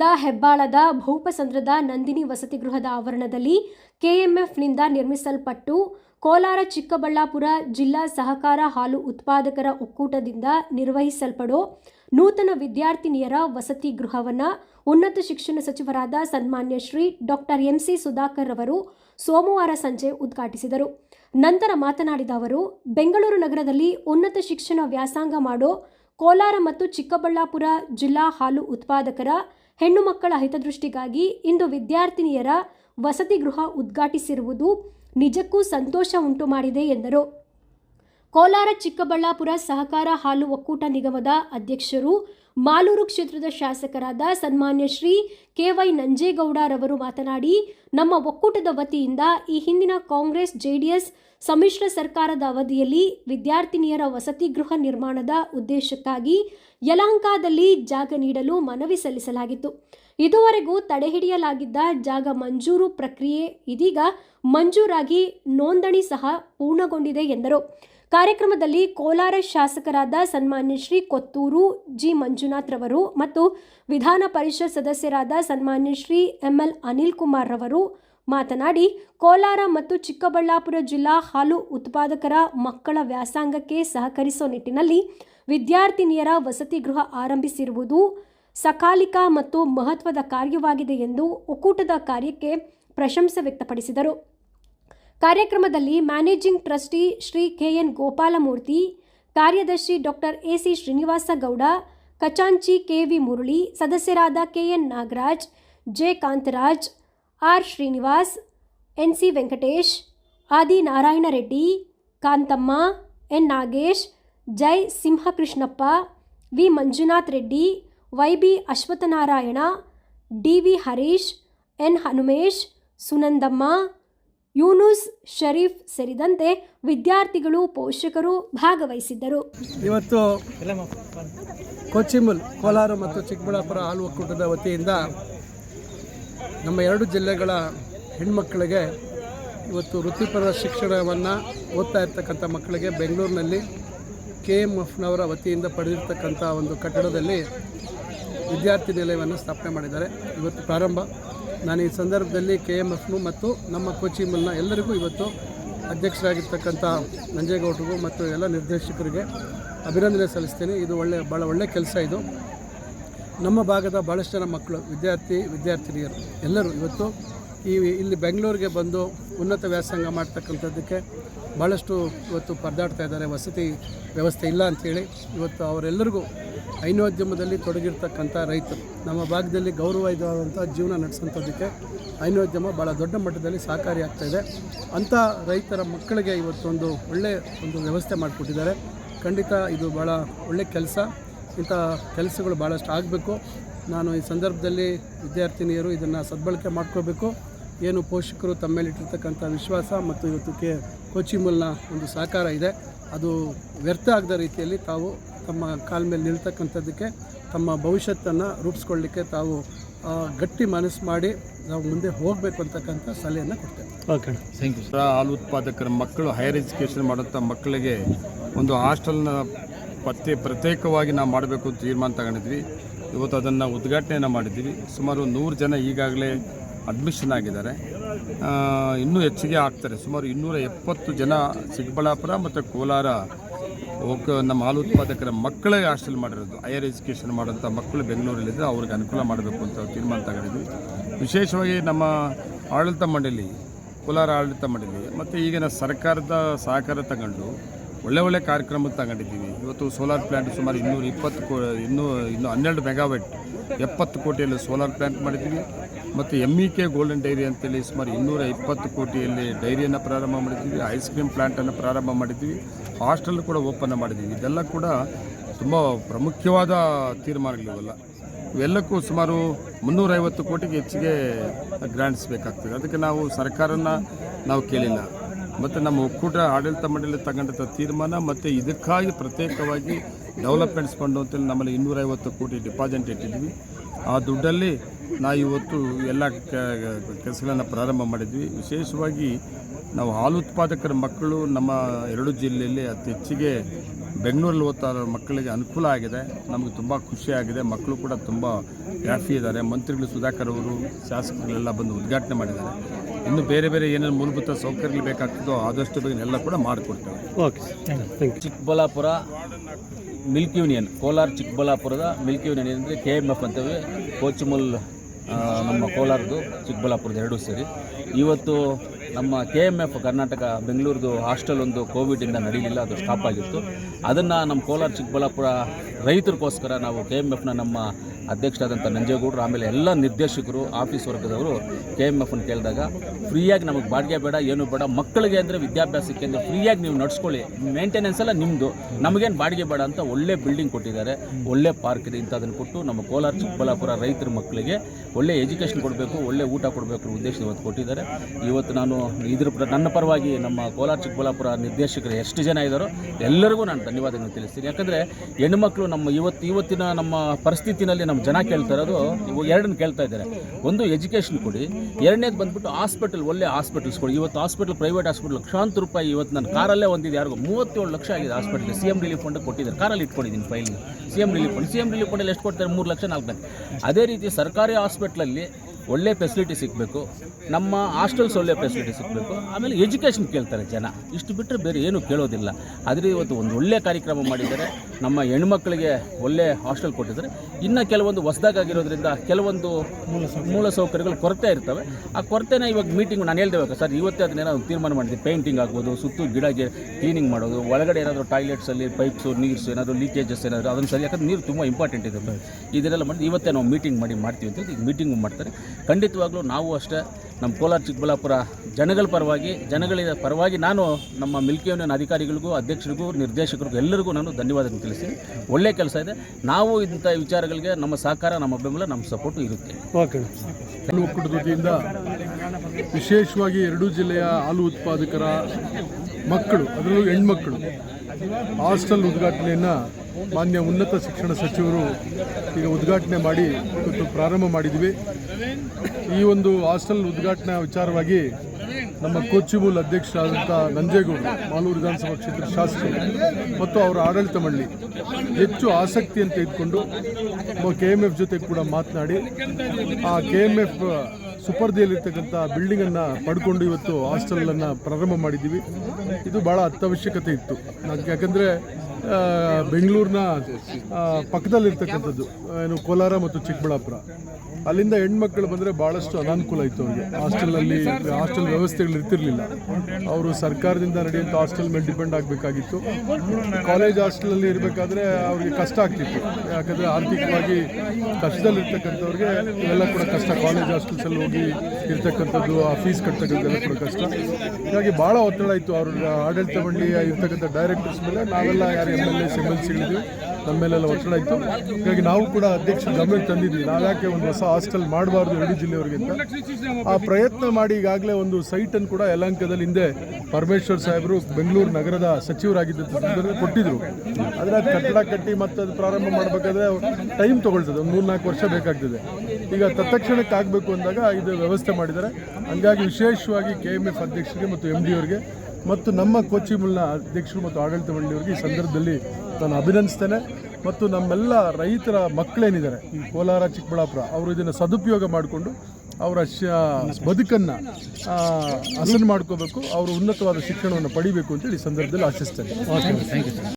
ನಗರದ ಹೆಬ್ಬಾಳದ ಭೂಪಸಂದ್ರದ ನಂದಿನಿ ವಸತಿ ಗೃಹದ ಆವರಣದಲ್ಲಿ ಕೆಎಂಎಫ್ನಿಂದ ನಿರ್ಮಿಸಲ್ಪಟ್ಟು ಕೋಲಾರ ಚಿಕ್ಕಬಳ್ಳಾಪುರ ಜಿಲ್ಲಾ ಸಹಕಾರ ಹಾಲು ಉತ್ಪಾದಕರ ಒಕ್ಕೂಟದಿಂದ ನಿರ್ವಹಿಸಲ್ಪಡೋ ನೂತನ ವಿದ್ಯಾರ್ಥಿನಿಯರ ವಸತಿ ಗೃಹವನ್ನು ಉನ್ನತ ಶಿಕ್ಷಣ ಸಚಿವರಾದ ಸನ್ಮಾನ್ಯ ಶ್ರೀ ಡಾಕ್ಟರ್ ಎಂಸಿ ಸುಧಾಕರ್ ಅವರು ಸೋಮವಾರ ಸಂಜೆ ಉದ್ಘಾಟಿಸಿದರು. ನಂತರ ಮಾತನಾಡಿದ ಅವರು, ಬೆಂಗಳೂರು ನಗರದಲ್ಲಿ ಉನ್ನತ ಶಿಕ್ಷಣ ವ್ಯಾಸಂಗ ಮಾಡೋ ಕೋಲಾರ ಮತ್ತು ಚಿಕ್ಕಬಳ್ಳಾಪುರ ಜಿಲ್ಲಾ ಹಾಲು ಉತ್ಪಾದಕರ ಹೆಣ್ಣು ಮಕ್ಕಳ ಹಿತದೃಷ್ಟಿಗಾಗಿ ಇಂದು ವಿದ್ಯಾರ್ಥಿನಿಯರ ವಸತಿ ಗೃಹ ಉದ್ಘಾಟಿಸಿರುವುದು ನಿಜಕ್ಕೂ ಸಂತೋಷ ಉಂಟು ಮಾಡಿದೆ ಎಂದರು. ಕೋಲಾರ ಚಿಕ್ಕಬಳ್ಳಾಪುರ ಸಹಕಾರ ಹಾಲು ಒಕ್ಕೂಟ ನಿಗಮದ ಅಧ್ಯಕ್ಷರು ಮಾಲೂರು ಕ್ಷೇತ್ರದ ಶಾಸಕರಾದ ಸನ್ಮಾನ್ಯ ಶ್ರೀ ಕೆವೈ ನಂಜೇಗೌಡರವರು ಮಾತನಾಡಿ, ನಮ್ಮ ಒಕ್ಕೂಟದ ವತಿಯಿಂದ ಈ ಹಿಂದಿನ ಕಾಂಗ್ರೆಸ್, ಜೆಡಿಎಸ್ ಸಮ್ಮಿಶ್ರ ಸರ್ಕಾರದ ಅವಧಿಯಲ್ಲಿ ವಿದ್ಯಾರ್ಥಿನಿಯರ ವಸತಿ ಗೃಹ ನಿರ್ಮಾಣದ ಉದ್ದೇಶಕ್ಕಾಗಿ ಯಲಹಂಕದಲ್ಲಿ ಜಾಗ ನೀಡಲು ಮನವಿ ಸಲ್ಲಿಸಲಾಗಿತ್ತು. ಇದುವರೆಗೂ ತಡೆಹಿಡಿಯಲಾಗಿದ್ದ ಜಾಗ ಮಂಜೂರು ಪ್ರಕ್ರಿಯೆ ಇದೀಗ ಮಂಜೂರಾಗಿ ನೋಂದಣಿ ಸಹ ಪೂರ್ಣಗೊಂಡಿದೆ ಎಂದರು. ಕಾರ್ಯಕ್ರಮದಲ್ಲಿ ಕೋಲಾರ ಶಾಸಕರಾದ ಸನ್ಮಾನ್ಯ ಶ್ರೀ ಕೊತ್ತೂರು ಜಿ ಮಂಜುನಾಥ್ ರವರು ಮತ್ತು ವಿಧಾನ ಪರಿಷತ್ ಸದಸ್ಯರಾದ ಸನ್ಮಾನ್ಯ ಶ್ರೀ ಎಂಎಲ್ ಅನಿಲ್ ಕುಮಾರ್ ರವರು ಮಾತನಾಡಿ, ಕೋಲಾರ ಮತ್ತು ಚಿಕ್ಕಬಳ್ಳಾಪುರ ಜಿಲ್ಲಾ ಹಾಲು ಉತ್ಪಾದಕರ ಮಕ್ಕಳ ವ್ಯಾಸಂಗಕ್ಕೆ ಸಹಕರಿಸೋ ನಿಟ್ಟಿನಲ್ಲಿ ವಿದ್ಯಾರ್ಥಿನಿಯರ ವಸತಿ ಗೃಹ ಆರಂಭಿಸಿರುವುದು ಸಕಾಲಿಕ ಮತ್ತು ಮಹತ್ವದ ಕಾರ್ಯವಾಗಿದೆ ಎಂದು ಒಕ್ಕೂಟದ ಕಾರ್ಯಕ್ಕೆ ಪ್ರಶಂಸೆ ವ್ಯಕ್ತಪಡಿಸಿದರು. ಕಾರ್ಯಕ್ರಮದಲ್ಲಿ managing trustee Shri KN Gopalamurthy, ಕಾರ್ಯದರ್ಶಿ ಡಾಕ್ಟರ್ ಎಸಿ ಶ್ರೀನಿವಾಸ ಗೌಡ ಕಚಾಂಚಿ ಕೆವಿ ಮುರಳಿ, ಸದಸ್ಯರಾದ KN Nagaraj, J Kantharaj, R Srinivas, N C Venkatesh, Adi Narayana Reddy, Kanthamma, N Nagesh, Jai Simhakrishnappa, V Manjunath Reddy, Y B Ashwathanarayana, D V Harish, N Hanumesh, Sunandamma Yunus Sharif ಸೇರಿದಂತೆ ವಿದ್ಯಾರ್ಥಿಗಳು, ಪೋಷಕರು ಭಾಗವಹಿಸಿದ್ದರು. ಇವತ್ತು ಕೊಚ್ಚಿಮುಲ್ ಕೋಲಾರ ಮತ್ತು ಚಿಕ್ಕಬಳ್ಳಾಪುರ ಹಾಲು ಒಕ್ಕೂಟದ ವತಿಯಿಂದ ನಮ್ಮ ಎರಡು ಜಿಲ್ಲೆಗಳ ಹೆಣ್ಮಕ್ಕಳಿಗೆ ಇವತ್ತು ವೃತ್ತಿಪರ ಶಿಕ್ಷಣವನ್ನು ಓದ್ತಾ ಇರ್ತಕ್ಕಂಥ ಮಕ್ಕಳಿಗೆ ಬೆಂಗಳೂರಿನಲ್ಲಿ ಕೆ ಎಂ ಎಫ್ನವರ ವತಿಯಿಂದ ಪಡೆದಿರ್ತಕ್ಕಂಥ ಒಂದು ಕಟ್ಟಡದಲ್ಲಿ ವಿದ್ಯಾರ್ಥಿ ನಿಲಯವನ್ನು ಸ್ಥಾಪನೆ ಮಾಡಿದ್ದಾರೆ. ಇವತ್ತು ಪ್ರಾರಂಭ. ನಾನು ಈ ಸಂದರ್ಭದಲ್ಲಿ ಕೆ ಎಂ ಎಫ್ನು ಮತ್ತು ನಮ್ಮ ಕೋಚಿಮಲ್ನ ಎಲ್ಲರಿಗೂ ಇವತ್ತು ಅಧ್ಯಕ್ಷರಾಗಿರ್ತಕ್ಕಂಥ ನಂಜೇಗೌಡರಿಗೂ ಮತ್ತು ಎಲ್ಲ ನಿರ್ದೇಶಕರಿಗೆ ಅಭಿನಂದನೆ ಸಲ್ಲಿಸ್ತೇನೆ. ಇದು ಒಳ್ಳೆ ಭಾಳ ಒಳ್ಳೆ ಕೆಲಸ ಇದು. ನಮ್ಮ ಭಾಗದ ಭಾಳಷ್ಟು ಜನ ಮಕ್ಕಳು, ವಿದ್ಯಾರ್ಥಿ, ವಿದ್ಯಾರ್ಥಿನಿಯರು ಎಲ್ಲರೂ ಇವತ್ತು ಈ ಇಲ್ಲಿ ಬೆಂಗಳೂರಿಗೆ ಬಂದು ಉನ್ನತ ವ್ಯಾಸಂಗ ಮಾಡ್ತಕ್ಕಂಥದ್ದಕ್ಕೆ ಭಾಳಷ್ಟು ಇವತ್ತು ಪರದಾಡ್ತಾ ಇದ್ದಾರೆ, ವಸತಿ ವ್ಯವಸ್ಥೆ ಇಲ್ಲ ಅಂಥೇಳಿ ಇವತ್ತು ಅವರೆಲ್ಲರಿಗೂ ಹೈನೋದ್ಯಮದಲ್ಲಿ ತೊಡಗಿರ್ತಕ್ಕಂಥ ರೈತರು, ನಮ್ಮ ಭಾಗದಲ್ಲಿ ಗೌರವಯುತವಾದಂಥ ಜೀವನ ನಡೆಸೋಂಥದ್ದಕ್ಕೆ ಹೈನೋದ್ಯಮ ಭಾಳ ದೊಡ್ಡ ಮಟ್ಟದಲ್ಲಿ ಸಹಕಾರಿಯಾಗ್ತಾ ಇದೆ. ಅಂಥ ರೈತರ ಮಕ್ಕಳಿಗೆ ಇವತ್ತೊಂದು ಒಳ್ಳೆಯ ಒಂದು ವ್ಯವಸ್ಥೆ ಮಾಡಿಕೊಟ್ಟಿದ್ದಾರೆ. ಖಂಡಿತ ಇದು ಭಾಳ ಒಳ್ಳೆಯ ಕೆಲಸ. ಇಂಥ ಕೆಲಸಗಳು ಭಾಳಷ್ಟು ಆಗಬೇಕು. ನಾನು ಈ ಸಂದರ್ಭದಲ್ಲಿ ವಿದ್ಯಾರ್ಥಿನಿಯರು ಇದನ್ನು ಸದ್ಬಳಕೆ ಮಾಡ್ಕೋಬೇಕು. ಏನು ಪೋಷಕರು ತಮ್ಮ ಮೇಲೆ ವಿಶ್ವಾಸ ಮತ್ತು ಇವತ್ತು ಕೆ ಕೋಚಿಮಲ್ನ ಒಂದು ಸಹಕಾರ ಇದೆ. ಅದು ವ್ಯರ್ಥ ಆಗದ ರೀತಿಯಲ್ಲಿ ತಾವು ತಮ್ಮ ಕಾಲ ಮೇಲೆ ನಿಲ್ತಕ್ಕಂಥದ್ದಕ್ಕೆ ತಮ್ಮ ಭವಿಷ್ಯತ್ತನ್ನು ರೂಪಿಸ್ಕೊಳ್ಳಿಕ್ಕೆ ತಾವು ಗಟ್ಟಿ ಮನಸ್ಸು ಮಾಡಿ ನಾವು ಮುಂದೆ ಹೋಗಬೇಕು ಅಂತಕ್ಕಂಥ ಸಲಹೆಯನ್ನು ಕೊಡ್ತೇವೆ. ಓಕೆ ಥ್ಯಾಂಕ್ ಯು ಹಾಲು ಉತ್ಪಾದಕರ ಮಕ್ಕಳು ಹೈಯರ್ ಎಜುಕೇಷನ್ ಮಾಡೋಂಥ ಮಕ್ಕಳಿಗೆ ಒಂದು ಹಾಸ್ಟೆಲ್ನ ಪತ್ತೆ ಪ್ರತ್ಯೇಕವಾಗಿ ನಾವು ಮಾಡಬೇಕು ಅಂತ ತೀರ್ಮಾನ ತಗೊಂಡಿದ್ವಿ. ಇವತ್ತು ಅದನ್ನು ಉದ್ಘಾಟನೆಯನ್ನು ಮಾಡಿದ್ವಿ. ಸುಮಾರು ನೂರು ಜನ ಈಗಾಗಲೇ ಅಡ್ಮಿಷನ್ ಆಗಿದ್ದಾರೆ. ಇನ್ನೂ ಹೆಚ್ಚಿಗೆ ಆಗ್ತಾರೆ. ಸುಮಾರು ಇನ್ನೂರ ಎಪ್ಪತ್ತು ಜನ ಚಿಕ್ಕಬಳ್ಳಾಪುರ ಮತ್ತು ಕೋಲಾರ ಹೋಗ ನಮ್ಮ ಹಾಲು ಉತ್ಪಾದಕರ ಮಕ್ಕಳೇ ಹಾಸ್ಟೆಲ್ ಮಾಡಿರೋದು. ಹೈಯರ್ ಎಜುಕೇಷನ್ ಮಾಡೋಂಥ ಮಕ್ಕಳು ಬೆಂಗಳೂರಲ್ಲಿದ್ದರೆ ಅವ್ರಿಗೆ ಅನುಕೂಲ ಮಾಡಬೇಕು ಅಂತ ತೀರ್ಮಾನ ತಗೊಂಡಿದ್ವಿ. ವಿಶೇಷವಾಗಿ ನಮ್ಮ ಆಡಳಿತ ಮಂಡಳಿ, ಕೋಲಾರ ಆಡಳಿತ ಮಂಡಳಿ ಮತ್ತು ಈಗಿನ ಸರ್ಕಾರದ ಸಹಕಾರ ತಗೊಂಡು ಒಳ್ಳೆ ಒಳ್ಳೆ ಕಾರ್ಯಕ್ರಮ ತಗೊಂಡಿದ್ದೀವಿ. ಇವತ್ತು ಸೋಲಾರ್ ಪ್ಲ್ಯಾಂಟ್ ಸುಮಾರು ಇನ್ನೂರ ಇಪ್ಪತ್ತು ಕೋ ಇನ್ನೂ ಇನ್ನೂ ಹನ್ನೆರಡು ಮೆಗಾವೆಟ್ ಎಪ್ಪತ್ತು ಕೋಟಿಯಲ್ಲಿ ಸೋಲಾರ್ ಪ್ಲ್ಯಾಂಟ್ ಮಾಡಿದ್ದೀವಿ. ಮತ್ತು M E K golden dairy ಅಂತೇಳಿ ಸುಮಾರು ಇನ್ನೂರ ಇಪ್ಪತ್ತು ಕೋಟಿಯಲ್ಲಿ ಡೈರಿಯನ್ನು ಪ್ರಾರಂಭ ಮಾಡಿದ್ದೀವಿ. ಐಸ್ ಕ್ರೀಮ್ ಪ್ಲ್ಯಾಂಟನ್ನು ಪ್ರಾರಂಭ ಮಾಡಿದ್ದೀವಿ. ಹಾಸ್ಟೆಲ್ ಕೂಡ ಓಪನ್ ಮಾಡಿದ್ದೀವಿ. ಇದೆಲ್ಲ ಕೂಡ ತುಂಬ ಪ್ರಮುಖವಾದ ತೀರ್ಮಾನಗಳಿವೆಲ್ಲ ಇವೆಲ್ಲಕ್ಕೂ ಸುಮಾರು ಮುನ್ನೂರೈವತ್ತು ಕೋಟಿಗೆ ಹೆಚ್ಚಿಗೆ ಗ್ರಾಂಟ್ಸ್ ಬೇಕಾಗ್ತದೆ. ಅದಕ್ಕೆ ನಾವು ಸರ್ಕಾರನ ನಾವು ಕೇಳಿಲ್ಲ. ಮತ್ತು ನಮ್ಮ ಒಕ್ಕೂಟ ಆಡಳಿತ ಮಂಡಳಿ ತಗೊಂಡಂಥ ತೀರ್ಮಾನ ಮತ್ತು ಇದಕ್ಕಾಗಿ ಪ್ರತ್ಯೇಕವಾಗಿ ಡೆವಲಪ್ಮೆಂಟ್ಸ್ ಫಂಡ್ ಅಂತೇಳಿ ನಮ್ಮಲ್ಲಿ ಇನ್ನೂರೈವತ್ತು ಕೋಟಿ ಡಿಪಾಸಿಟ್ ಇಟ್ಟಿದ್ವಿ. ಆ ದುಡ್ಡಲ್ಲಿ ನಾವು ಇವತ್ತು ಎಲ್ಲ ಕೆಲಸಗಳನ್ನು ಪ್ರಾರಂಭ ಮಾಡಿದ್ವಿ. ವಿಶೇಷವಾಗಿ ನಾವು ಹಾಲು ಉತ್ಪಾದಕರ ಮಕ್ಕಳು ನಮ್ಮ ಎರಡು ಜಿಲ್ಲೆಯಲ್ಲಿ ಅತಿ ಹೆಚ್ಚಿಗೆ ಬೆಂಗಳೂರಲ್ಲಿ ಓದ್ತಾ ಇರೋ ಮಕ್ಕಳಿಗೆ ಅನುಕೂಲ ಆಗಿದೆ. ನಮಗೆ ತುಂಬ ಖುಷಿಯಾಗಿದೆ ಮಕ್ಕಳು ಕೂಡ ತುಂಬ ಹ್ಯಾಪಿ ಇದ್ದಾರೆ. ಮಂತ್ರಿಗಳು ಸುಧಾಕರ್ ಅವರು ಶಾಸಕರುಗಳೆಲ್ಲ ಬಂದು ಉದ್ಘಾಟನೆ ಮಾಡಿದ್ದಾರೆ. ಇನ್ನು ಬೇರೆ ಬೇರೆ ಏನೇನು ಮೂಲಭೂತ ಸೌಕರ್ಯಗಳು ಬೇಕಾಗ್ತದೋ ಆದಷ್ಟು ಬಗ್ಗೆ ಎಲ್ಲ ಕೂಡ ಮಾಡಿಕೊಡ್ತೇವೆ. Okay thank you Chikkaballapur milk union Kolar ಚಿಕ್ಕಬಳ್ಳಾಪುರದ ಮಿಲ್ಕ್ ಯೂನಿಯನ್ ಅಂದರೆ ಕೆ ಎಂ ಎಫ್ ಅಂತೇವೆ ಕೋಚುಮಲ್ ನಮ್ಮ ಕೋಲಾರದು ಚಿಕ್ಕಬಳ್ಳಾಪುರದ ಎರಡೂ ಸೇರಿ. ಇವತ್ತು ನಮ್ಮ ಕೆ ಎಂ ಎಫ್ ಕರ್ನಾಟಕ ಬೆಂಗಳೂರದು ಹಾಸ್ಟೆಲ್ ಒಂದು ಕೋವಿಡಿಂದ ನಡೀಲಿಲ್ಲ ಅದು ಸ್ಟಾಪ್ ಆಗಿತ್ತು. ಅದನ್ನು ನಮ್ಮ ಕೋಲಾರ ಚಿಕ್ಕಬಳ್ಳಾಪುರ ರೈತರಿಗೋಸ್ಕರ ನಾವು ಕೆ ಎಂ ಎಫ್ನ ನಮ್ಮ ಅಧ್ಯಕ್ಷರಾದಂಥ ನಂಜೇಗೌಡರು ಆಮೇಲೆ ಎಲ್ಲ ನಿರ್ದೇಶಕರು, ಆಫೀಸ್ ವರ್ಗದವರು ಕೆ ಎಂ ಎಫ್ನ ಕೇಳಿದಾಗ, ಫ್ರೀಯಾಗಿ ನಮಗೆ ಬಾಡಿಗೆ ಬೇಡ, ಏನು ಬೇಡ, ಮಕ್ಕಳಿಗೆ ಅಂದರೆ ವಿದ್ಯಾಭ್ಯಾಸಕ್ಕೆ ಅಂದರೆ ಫ್ರೀಯಾಗಿ ನೀವು ನಡ್ಸ್ಕೊಳ್ಳಿ ಮೇಂಟೆನೆನ್ಸ್ ಎಲ್ಲ ನಿಮ್ಮದು ನಮಗೇನು ಬಾಡಿಗೆ ಬೇಡ ಅಂತ ಒಳ್ಳೆ ಬಿಲ್ಡಿಂಗ್ ಕೊಟ್ಟಿದ್ದಾರೆ. ಒಳ್ಳೆ ಪಾರ್ಕ್ ಇದೆ, ಇಂಥದನ್ನು ಕೊಟ್ಟು ನಮ್ಮ ಕೋಲಾರ, ಚಿಕ್ಕಬಳ್ಳಾಪುರ ರೈತರ ಮಕ್ಕಳಿಗೆ ಒಳ್ಳೆ ಎಜುಕೇಷನ್ ಕೊಡಬೇಕು, ಒಳ್ಳೆ ಊಟ ಕೊಡಬೇಕು ಉದ್ದೇಶ ಇವತ್ತು ಕೊಟ್ಟಿದ್ದಾರೆ. ಇವತ್ತು ನಾನು ಇದ್ರ ನನ್ನ ಪರವಾಗಿ ನಮ್ಮ ಕೋಲಾರ, ಚಿಕ್ಕಬಳ್ಳಾಪುರ ನಿರ್ದೇಶಕರು ಎಷ್ಟು ಜನ ಇದ್ದಾರೋ ಎಲ್ಲರಿಗೂ ನಾನು ಧನ್ಯವಾದಗಳನ್ನು ತಿಳಿಸ್ತೀನಿ. ಯಾಕಂದರೆ ಹೆಣ್ಣುಮಕ್ಕಳು ನಮ್ಮ ಇವತ್ತು, ಇವತ್ತಿನ ನಮ್ಮ ಪರಿಸ್ಥಿತಿನಲ್ಲಿ ನಮ್ಮ ಜನ ಕೇಳ್ತಾ ಇರೋದು ಇವು ಎರಡನ್ನು ಕೇಳ್ತಾ ಇದ್ದಾರೆ. ಒಂದು ಎಜುಕೇಷನ್ ಕೊಡಿ, ಎರಡನೇದು ಬಂದ್ಬಿಟ್ಟು ಹಾಸ್ಪಿಟಲ್ ಒಳ್ಳೆ ಹಾಸ್ಪಿಟಲ್ಸ್ ಕೊಡಿ. ಇವತ್ತು ಹಾಸ್ಪಿಟಲ್ ಪ್ರೈವೇಟ್ ಹಾಸ್ಪಿಟಲ್ ಲಕ್ಷಾಂತರ ರೂಪಾಯಿ ಇವತ್ತು ನಾನು ಕಾರಲ್ಲೇ ಒಂದಿದೆ ಯಾರಿಗೂ, ಮೂವತ್ತೇಳು ಲಕ್ಷ ಆಗಿದೆ hospital C M relief fund ಕೊಟ್ಟಿದ್ದಾರೆ. ಕಾರಲ್ಲಿ ಇಟ್ಕೊಂಡಿದ್ದೀನಿ file C M relief fund C M relief ಫಂಡಲ್ಲಿ ಎಷ್ಟು ಕೊಡ್ತಾರೆ? ಮೂರು ಲಕ್ಷ, ನಾಲ್ಕು ಅದೇ ರೀತಿ ಸರ್ಕಾರಿ ಹಾಸ್ಪಿಟ್ಲಲ್ಲಿ ಒಳ್ಳೆ ಫೆಸಿಲಿಟಿ ಸಿಗಬೇಕು. ನಮ್ಮ ಹಾಸ್ಟೆಲ್ಸ್ ಒಳ್ಳೆ ಫೆಸಿಲಿಟಿ ಸಿಗಬೇಕು. ಆಮೇಲೆ ಎಜುಕೇಷನ್ ಕೇಳ್ತಾರೆ ಜನ. ಇಷ್ಟು ಬಿಟ್ಟರೆ ಬೇರೆ ಏನೂ ಕೇಳೋದಿಲ್ಲ. ಆದರೆ ಇವತ್ತು ಒಂದು ಒಳ್ಳೆ ಕಾರ್ಯಕ್ರಮ ಮಾಡಿದ್ದಾರೆ. ನಮ್ಮ ಹೆಣ್ಮಕ್ಳಿಗೆ ಒಳ್ಳೆ ಹಾಸ್ಟೆಲ್ ಕೊಟ್ಟಿದ್ದಾರೆ. ಇನ್ನು ಕೆಲವೊಂದು ಹೊಸದಾಗಿರೋದ್ರಿಂದ ಕೆಲವೊಂದು ಮೂಲ ಸೌಕರ್ಯಗಳು ಕೊರತೆ ಇರ್ತವೆ. ಆ ಕೊರತೆನ ಇವಾಗ ಮೀಟಿಂಗ್ ನಾನು ಹೇಳ್ದೇವಾಗ ಸರ್, ಇವತ್ತೇ ಅದನ್ನೇನೋ ಒಂದು ತೀರ್ಮಾನ ಮಾಡಿದ್ವಿ ಪೇಂಟಿಂಗ್ ಆಗ್ಬೋದು, ಸುತ್ತು ಗಿಡ ಕ್ಲೀನಿಂಗ್ ಮಾಡೋದು, ಒಳಗಡೆ ಏನಾದರೂ ಟಾಯ್ಲೆಟ್ಸಲ್ಲಿ ಪೈಪ್ಸು ನೀರ್ಸ್, ಏನಾದರೂ ಲೀಕೇಜಸ್ ಏನಾದರೂ ಅದನ್ನು ಸರಿ ಯಾಕಂದ್ರೆ ನೀರು ತುಂಬ ಇಂಪಾರ್ಟೆಂಟ್ ಇದೆ ಇದನ್ನೆಲ್ಲ ಮಾಡಿ ಇವತ್ತೇ ನಾವು ಮೀಟಿಂಗ್ ಮಾಡಿ ಮಾಡ್ತೀವಿ ಅಂತ ಈಗ ಮೀಟಿಂಗ್ ಮಾಡ್ತಾರೆ. ಖಂಡಿತವಾಗ್ಲೂ ನಾವು ಅಷ್ಟೇ ನಮ್ಮ ಕೋಲಾರ ಚಿಕ್ಕಬಳ್ಳಾಪುರ ಜನಗಳ ಪರವಾಗಿ ಜನಗಳ ಪರವಾಗಿ ನಾನು ನಮ್ಮ ಮಿಲ್ಕಿ ಯೂನಿಯನ್ ಅಧಿಕಾರಿಗಳಿಗೂ ಅಧ್ಯಕ್ಷರಿಗೂ ನಿರ್ದೇಶಕರಿಗೂ ಎಲ್ಲರಿಗೂ ನಾನು ಧನ್ಯವಾದ ತಿಳಿಸ್ತೀನಿ. ಒಳ್ಳೆಯ ಕೆಲಸ ಇದೆ. ನಾವು ಇಂಥ ವಿಚಾರಗಳಿಗೆ ನಮ್ಮ ಸಹಕಾರ ನಮ್ಮ ಬೆಂಬಲ ನಮ್ಮ ಸಪೋರ್ಟು ಇರುತ್ತೆ. ಓಕೆ. ಹಾಲು ಒಕ್ಕೂಟದ ವತಿಯಿಂದ ವಿಶೇಷವಾಗಿ ಎರಡೂ ಜಿಲ್ಲೆಯ ಹಾಲು ಉತ್ಪಾದಕರ ಮಕ್ಕಳು ಅದರಲ್ಲೂ ಹೆಣ್ಮಕ್ಕಳು ಹಾಸ್ಟೆಲ್ ಉದ್ಘಾಟನೆಯನ್ನು ಮಾನ್ಯ ಉನ್ನತ ಶಿಕ್ಷಣ ಸಚಿವರು ಈಗ ಉದ್ಘಾಟನೆ ಮಾಡಿ ಇವತ್ತು ಪ್ರಾರಂಭ ಮಾಡಿದ್ವಿ. ಈ ಒಂದು ಹಾಸ್ಟೆಲ್ ಉದ್ಘಾಟನಾ ವಿಚಾರವಾಗಿ ನಮ್ಮ ಕೋಚಿಮೂಲ್ ಅಧ್ಯಕ್ಷರಾದಂಥ ನಂಜೇಗೌಡ, ಮಾಲೂರು ವಿಧಾನಸಭಾ ಕ್ಷೇತ್ರ ಶಾಸಕರು ಮತ್ತು ಅವರ ಆಡಳಿತ ಮಂಡಳಿ ಹೆಚ್ಚು ಆಸಕ್ತಿಯನ್ನು ತೆಗೆದುಕೊಂಡು ಕೆ ಎಂ ಎಫ್ ಜೊತೆ ಕೂಡ ಮಾತನಾಡಿ ಆ ಕೆ ಎಂ ಎಫ್ ಸುಪರ್ದಿಯಲ್ಲಿರ್ತಕ್ಕಂಥ ಬಿಲ್ಡಿಂಗನ್ನು ಪಡ್ಕೊಂಡು ಇವತ್ತು ಹಾಸ್ಟೆಲನ್ನು ಪ್ರಾರಂಭ ಮಾಡಿದ್ದೀವಿ. ಇದು ಭಾಳ ಅತ್ಯವಶ್ಯಕತೆ ಇತ್ತು. ಯಾಕಂದರೆ ಬೆಂಗಳೂರಿನ ಪಕ್ಕದಲ್ಲಿರ್ತಕ್ಕಂಥದ್ದು, ಏನು ಕೋಲಾರ ಮತ್ತು ಚಿಕ್ಕಬಳ್ಳಾಪುರ. ಅಲ್ಲಿಂದ ಹೆಣ್ಮಕ್ಳು ಬಂದರೆ ಭಾಳಷ್ಟು ಅನಾನುಕೂಲ ಇತ್ತು ಅವ್ರಿಗೆ. ಹಾಸ್ಟೆಲಲ್ಲಿ ಹಾಸ್ಟೆಲ್ ವ್ಯವಸ್ಥೆಗಳು ಇರ್ತಿರಲಿಲ್ಲ. ಅವರು ಸರ್ಕಾರದಿಂದ ನಡೆಯುವಂಥ ಹಾಸ್ಟೆಲ್ ಮೇಲೆ ಡಿಪೆಂಡ್ ಆಗಬೇಕಾಗಿತ್ತು. ಕಾಲೇಜ್ ಹಾಸ್ಟೆಲಲ್ಲಿ ಇರಬೇಕಾದ್ರೆ ಅವ್ರಿಗೆ ಕಷ್ಟ ಆಗ್ತಿತ್ತು. ಯಾಕಂದರೆ ಆರ್ಥಿಕವಾಗಿ ಕಷ್ಟದಲ್ಲಿರ್ತಕ್ಕಂಥವ್ರಿಗೆ ಇವೆಲ್ಲ ಕೂಡ ಕಷ್ಟ. ಕಾಲೇಜ್ ಹಾಸ್ಟೆಲ್ಸಲ್ಲಿ ಹೋಗಿ ಇರ್ತಕ್ಕಂಥದ್ದು, ಆ ಫೀಸ್ ಕಟ್ತಕ್ಕಂಥದ್ದೆಲ್ಲ ಕೂಡ ಕಷ್ಟ. ಹೀಗಾಗಿ ಭಾಳ ಒತ್ತಡ ಇತ್ತು ಅವ್ರ ಆಡಳಿತ ಮಂಡಳಿ ಇರ್ತಕ್ಕಂಥ ಡೈರೆಕ್ಟರ್ಸ್ ಮೇಲೆ. ನಾವೆಲ್ಲ ಯಾರು M L S M L ನಮ್ಮ ಮೇಲೆಲ್ಲ ಒತ್ತಡ ಇತ್ತು ಹೀಗಾಗಿ ನಾವು ಕೂಡ ಅಧ್ಯಕ್ಷ ಗಮನಕ್ಕೆ ತಂದಿದ್ವಿ. ನಾವ್ಯಾಕೆ ಒಂದು ಹೊಸ ಹಾಸ್ಟೆಲ್ ಮಾಡಬಾರ್ದು ಎರಡು ಜಿಲ್ಲೆಯವರಿಗೆ ಅಂತ. ಆ ಪ್ರಯತ್ನ ಮಾಡಿ ಈಗಾಗಲೇ ಒಂದು ಸೈಟನ್ನು ಕೂಡ ಯಲಹಂಕದಲ್ಲಿ ಹಿಂದೆ ಪರಮೇಶ್ವರ್ ಸಾಹೇಬರು ಬೆಂಗಳೂರು ನಗರದ ಸಚಿವರಾಗಿದ್ದ ಕೊಟ್ಟಿದ್ರು. ಆದರೆ ಅದು ಕಟ್ಟಡ ಕಟ್ಟಿ ಮತ್ತೆ ಅದು ಪ್ರಾರಂಭ ಮಾಡಬೇಕಾದ್ರೆ ಟೈಮ್ ತೊಗೊಳ್ತದೆ. ಒಂದು ಮೂರ್ನಾಲ್ಕು ವರ್ಷ ಬೇಕಾಗ್ತದೆ. ಈಗ ತತ್ಕ್ಷಣಕ್ಕೆ ಆಗಬೇಕು ಅಂದಾಗ ಇದು ವ್ಯವಸ್ಥೆ ಮಾಡಿದ್ದಾರೆ. ಹಂಗಾಗಿ ವಿಶೇಷವಾಗಿ ಕೆ ಎಂ ಎಫ್ ಅಧ್ಯಕ್ಷರಿಗೆ ಮತ್ತು ಎಂ ಡಿ ಅವರಿಗೆ ಮತ್ತು ನಮ್ಮ ಕೋಚಿಮುಲ್ನ ಅಧ್ಯಕ್ಷರು ಮತ್ತು ಆಡಳಿತ ಮಂಡಳಿಯವರಿಗೆ ಈ ಸಂದರ್ಭದಲ್ಲಿ ನಾನು ಅಭಿನಂದಿಸ್ತೇನೆ. ಮತ್ತು ನಮ್ಮೆಲ್ಲ ರೈತರ ಮಕ್ಕಳೇನಿದ್ದಾರೆ, ಈ ಕೋಲಾರ, ಚಿಕ್ಕಬಳ್ಳಾಪುರ, ಅವರು ಇದನ್ನು ಸದುಪಯೋಗ ಮಾಡಿಕೊಂಡು ಅವರ ಶ ಬದುಕನ್ನು ಹಸನು ಮಾಡ್ಕೋಬೇಕು, ಅವರು ಉನ್ನತವಾದ ಶಿಕ್ಷಣವನ್ನು ಪಡಿಬೇಕು ಅಂತೇಳಿ ಈ ಸಂದರ್ಭದಲ್ಲಿ ಆಶಿಸ್ತೇನೆ.